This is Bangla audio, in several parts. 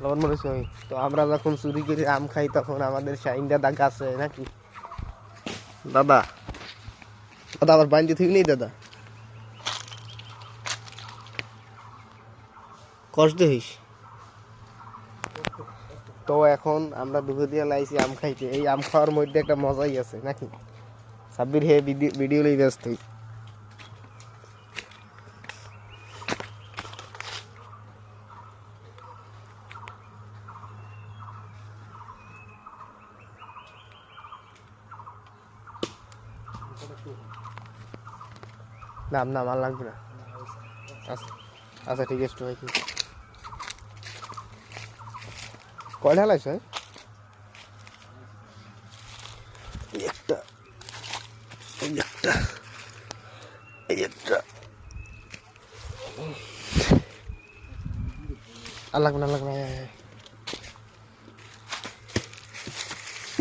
লবণ মরিচ ওই তো আমরা যখন চুরি করে আম খাই, তখন আমাদের শাইন দাদা গাছে নাকি? দাদা দাদা আবার বাইন্দি ঠিক নেই দাদা। কষ্ট হইস তো এখন আমরা দুপুর দিয়ে লাইছি আম খাইতে। এই আম খাওয়ার মধ্যে একটা মজাই আছে নাকি? সাব্বির হে ভিডিও লই ব্যস্ত নাম নাম আর লাগবে না আচ্ছা আচ্ছা ঠিক আছে ভাই কয়টা হেলাইছ এই একটা এই একটা এই একটা আর লাগবে না আর লাগবে না আয়, আয়, আয়।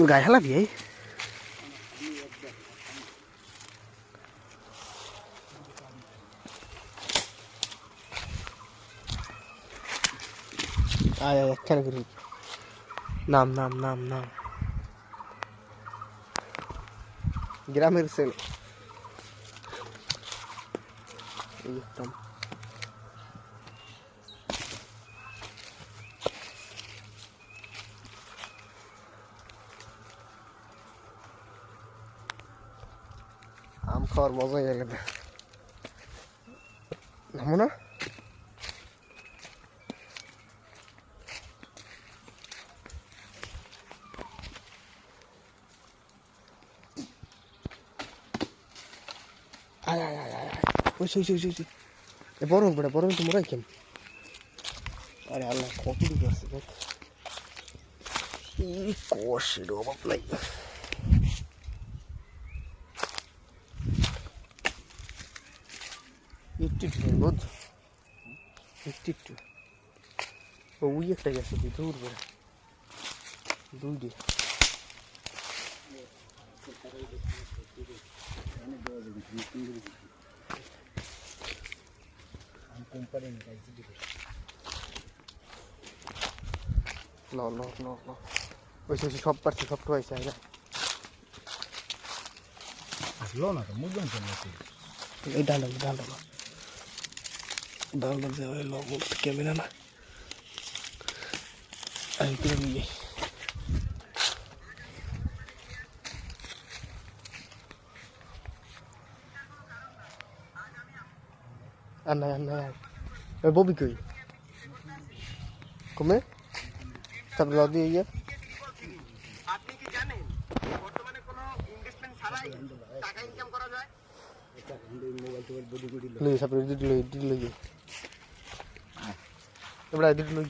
গায়ে হেলাবি এই Ay ay gel gireyim. Nam nam nam nam. Girer seni. İyi tamam. Am geldi. Ne bu ne? আয় আয় আয় আয় ওই সেই সেই সেই এ বরং বেটা বরং তো মোরাই কেন? আরে আল্লাহ, কত দিকে আছে দেখ। কি কষে রে বাপ নাই। একটু একটু বোধ একটু একটু। ও উই একটা গেছে দূর বেড়া দুই দিয়ে No, no, no, no. ওই সে সব পারছি সব পাইছে না আসলো না তো মুদ্রণ চলে এই ডান্ডা ডান্ডা না ডান্ডা যে ওই লো ক্যামেরা না আমি করে নিয়ে আর নাই আর নাই আর ওই ববি কই কমে তারপরে লদি ইয়ে আপনি কি জানেন বর্তমানে কোনো ইনভেস্টমেন্ট ছাড়াই টাকা ইনকাম করা যায় মোবাইল টোবাইল বডি গুডি লই তারপরে এডিট লই এডিট লই এবার এডিট লই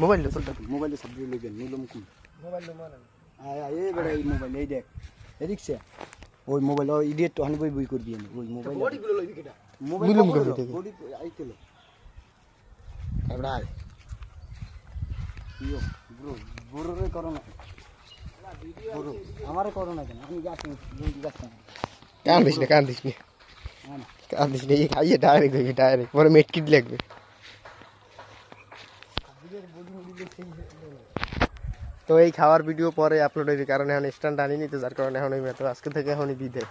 মোবাইল লো তোরটা মোবাইলে সব দিয়ে লইবেন নিলম কি মোবাইল লো মানে আয় আয় এই বেড়া এই মোবাইল এই দেখ এদিকছে ওই মোবাইল ওই ইডিয়েট তো হানি বই বই করবি আমি ওই মোবাইল বডি গুলো লইবি কেটা মোবাইল মিলুম কখন করবি হলো? থেকে। বডি আইতেল এবার আয় ইয়ো ব্রো ব্রো রে করো না ব্রো আমারে করো না কেন আমি যাচ্ছি দুই যাচ্ছি কান্দিস না কান্দিস না কান্দিস না এই খাইয়ে ডাইরেক্ট হইবে ডাইরেক্ট পরে মেটকিট লাগবে তো এই খাওয়ার ভিডিও পরে আপলোড হইবে কারণ এখন স্ট্যান্ড আনিনি তো, যার কারণে এখন ওই আজকে থেকে এখনই বিদে